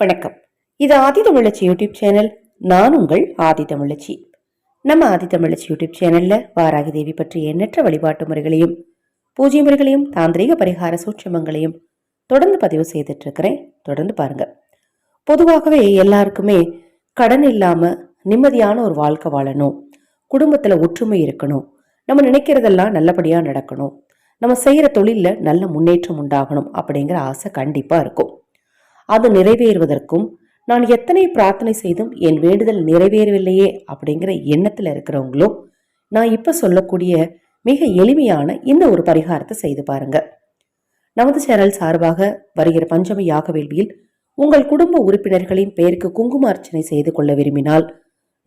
வணக்கம். இது ஆதி தமிழச்சி YouTube channel. நான் உங்கள் ஆதி தமிழச்சி. நம்ம ஆதி தமிழச்சி யூடியூப் சேனல்ல வாராகி தேவி பற்றி எண்ணற்ற வழிபாட்டு முறைகளையும் பூஜை முறைகளையும் தாந்திரிக பரிகார சூட்சமங்களையும் தொடர்ந்து பதிவு செய்துட்டு இருக்கிறேன் தொடர்ந்து பாருங்க. பொதுவாகவே எல்லாருக்குமே கடன் இல்லாம நிம்மதியான ஒரு வாழ்க்கை வாழணும். குடும்பத்துல ஒற்றுமை இருக்கணும். நம்ம நினைக்கிறதெல்லாம் நல்லபடியா நடக்கணும். நம்ம செய்கிற தொழிலில் நல்ல முன்னேற்றம் உண்டாகணும் அப்படிங்கிற ஆசை கண்டிப்பாக இருக்கும். அது நிறைவேறுவதற்கும் நான் எத்தனை பிரார்த்தனை செய்தும் என் வேண்டுதல் நிறைவேறவில்லையே அப்படிங்கிற எண்ணத்தில் இருக்கிறவங்களும் நான் இப்போ சொல்லக்கூடிய மிக எளிமையான இந்த ஒரு பரிகாரத்தை செய்து பாருங்க. நமது சேனல் சார்பாக வருகிற பஞ்சம யாக வேள்வியில் உங்கள் குடும்ப உறுப்பினர்களின் பெயருக்கு குங்கும அர்ச்சனை செய்து கொள்ள விரும்பினால்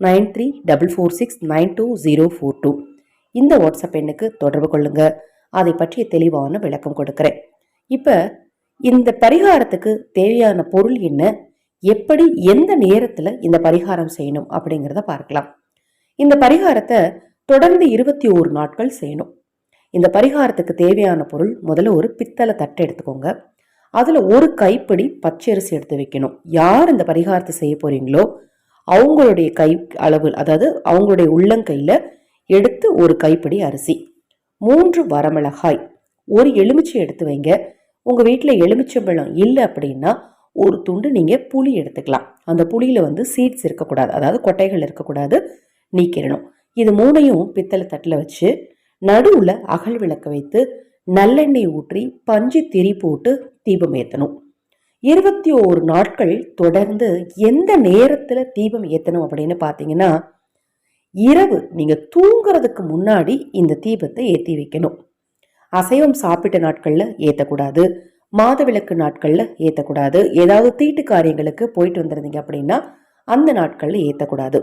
nine three double four six nine two zero four two இந்த வாட்ஸ்அப் எண்ணுக்கு தொடர்பு கொள்ளுங்க. அதை பற்றிய தெளிவான விளக்கம் கொடுக்குறேன். இப்போ இந்த பரிகாரத்துக்கு தேவையான பொருள் என்ன? எப்படி எந்த நேரத்தில் இந்த பரிகாரம் செய்யணும் அப்படிங்கிறத பார்க்கலாம். இந்த பரிகாரத்தை தொடர்ந்து இருபத்தி ஓரு நாட்கள் செய்யணும். இந்த பரிகாரத்துக்கு தேவையான பொருள் முதல்ல ஒரு பித்தளை தட்டை எடுத்துக்கோங்க. அதில் ஒரு கைப்பிடி பச்சரிசி எடுத்து வைக்கணும். யார் இந்த பரிகாரத்தை செய்ய போகிறீங்களோ அவங்களுடைய கை அளவு அதாவது அவங்களுடைய உள்ளங்கையில் எடுத்து ஒரு கைப்பிடி அரிசி மூன்று வரமிளகாய் ஒரு எலுமிச்சை எடுத்து வைங்க. உங்கள் வீட்டில் எலுமிச்சம்பழம் இல்லை அப்படின்னா ஒரு துண்டு நீங்கள் புளி எடுத்துக்கலாம். அந்த புளியில் வந்து சீட்ஸ் இருக்கக்கூடாது. அதாவது கொட்டைகள் இருக்கக்கூடாது. நீக்கிடணும். இது மூணையும் பித்தளை தட்டில் வச்சு நடுவில் அகல் விளக்க வைத்து நல்லெண்ணெய் ஊற்றி பஞ்சு திரி போட்டு தீபம் ஏற்றணும் இருபத்தி ஓரு நாட்கள் தொடர்ந்து எந்த நேரத்தில் தீபம் ஏற்றணும் அப்படின்னு பார்த்தீங்கன்னா இரவு நீங்கள் தூங்குறதுக்கு முன்னாடி இந்த தீபத்தை ஏற்றி வைக்கணும். அசைவம் சாப்பிட்ட நாட்களில் ஏற்றக்கூடாது மாதவிலக்கு நாட்களில் ஏற்றக்கூடாது ஏதாவது தீட்டு காரியங்களுக்கு போயிட்டு வந்துருந்தீங்க அப்படின்னா அந்த நாட்களில் ஏற்றக்கூடாது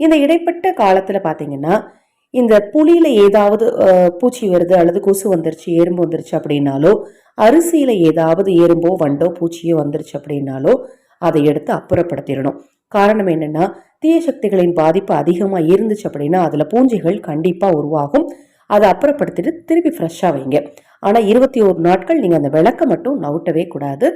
இந்த இடைப்பட்ட காலத்தில் பார்த்தீங்கன்னா இந்த புளியில் ஏதாவது பூச்சி வருது அல்லது கொசு வந்துருச்சு எறும்பு வந்துருச்சு அப்படின்னாலோ அரிசியில் ஏதாவது எறும்போ வண்டோ பூச்சியோ வந்துருச்சு அப்படின்னாலோ அதை எடுத்து அப்புறப்படுத்திடணும். காரணம் என்னென்னா தீய சக்திகளின் பாதிப்பு அதிகமாக இருந்துச்சு அப்படின்னா அதில் பூஞ்சைகள் கண்டிப்பாக உருவாகும். அதை அப்புறப்படுத்திட்டு திருப்பி ஃப்ரெஷ்ஷாக வைங்க. ஆனால் இருபத்தி ஒரு நாட்கள் நீங்கள் அந்த விளக்கை மட்டும் நவுட்டவே கூடாது.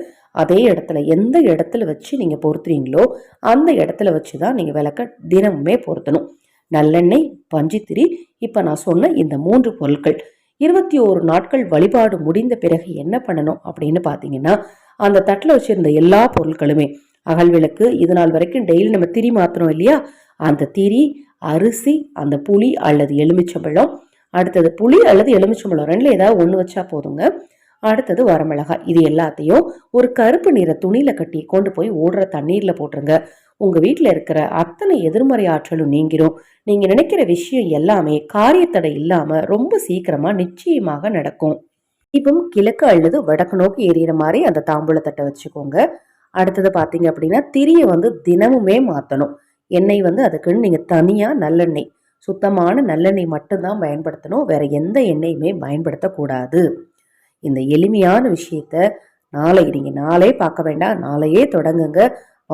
அதே இடத்துல எந்த இடத்துல வச்சு நீங்கள் பொருத்துறீங்களோ அந்த இடத்துல வச்சு தான் நீங்கள் விளக்க தினமுமே பொருத்தணும். நல்லெண்ணெய் பஞ்சித்திரி இப்போ நான் சொன்ன இந்த மூன்று பொருட்கள். இருபத்தி ஓரு நாட்கள் வழிபாடு முடிந்த பிறகு என்ன பண்ணணும் அப்படின்னு பார்த்தீங்கன்னா அந்த தட்டில் வச்சுருந்த எல்லா பொருட்களுமே அகல் விளக்கு இது நாள் வரைக்கும் டெய்லி நம்ம திரி மாத்திரம் இல்லையா? அந்த திரி அரிசி அந்த புளி அல்லது எலுமிச்சம்பழம் அடுத்தது புளி அல்லது எலுமிச்சம்பழம் ரெண்டில் ஏதாவது ஒன்று வச்சா போதுங்க. அடுத்தது வரமிளகாய். இது எல்லாத்தையும் ஒரு கருப்பு நிற துணியில் கட்டி கொண்டு போய் ஓடுற தண்ணீரில் போட்டுருங்க. உங்கள் வீட்டில் இருக்கிற அத்தனை எதிர்மறை ஆற்றலும் நீங்கிரும். நீங்கள் நினைக்கிற விஷயம் எல்லாமே காரியத்தடை இல்லாமல் ரொம்ப சீக்கிரமாக நிச்சயமாக நடக்கும். இப்போ கிழக்கு அல்லது வடக்கு நோக்கி எரியிற மாதிரி அந்த தாம்பூலத்தட்டை வச்சுக்கோங்க. அடுத்தது பார்த்தீங்க அப்படின்னா திரியை வந்து தினமுமே மாற்றணும் எண்ணெய் வந்து அதுக்குன்னு நீங்கள் தனியாக நல்லெண்ணெய் சுத்தமான நல்லெண்ணெய் மட்டும்தான் பயன்படுத்தணும். வேற எந்த எண்ணெயுமே பயன்படுத்தக்கூடாது. இந்த எளிமையான விஷயத்த நாளை நீங்கள் நாளே பார்க்க வேண்டாம். நாளையே தொடங்குங்க.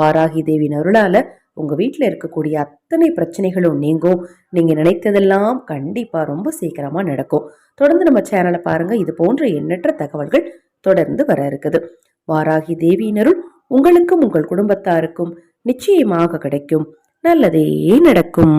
வாராகி தேவி அருளால் உங்கள் வீட்டில் இருக்கக்கூடிய அத்தனை பிரச்சனைகளும் நீங்கும். நீங்கள் நினைத்ததெல்லாம் கண்டிப்பாக ரொம்ப சீக்கிரமாக நடக்கும். தொடர்ந்து நம்ம சேனலை பாருங்கள் இது போன்ற எண்ணற்ற தகவல்கள் தொடர்ந்து வர இருக்குது. வாராகி தேவியினருள் உங்களுக்கும் உங்கள் குடும்பத்தாருக்கும் நிச்சயமாக கிடைக்கும். நல்லதே நடக்கும்.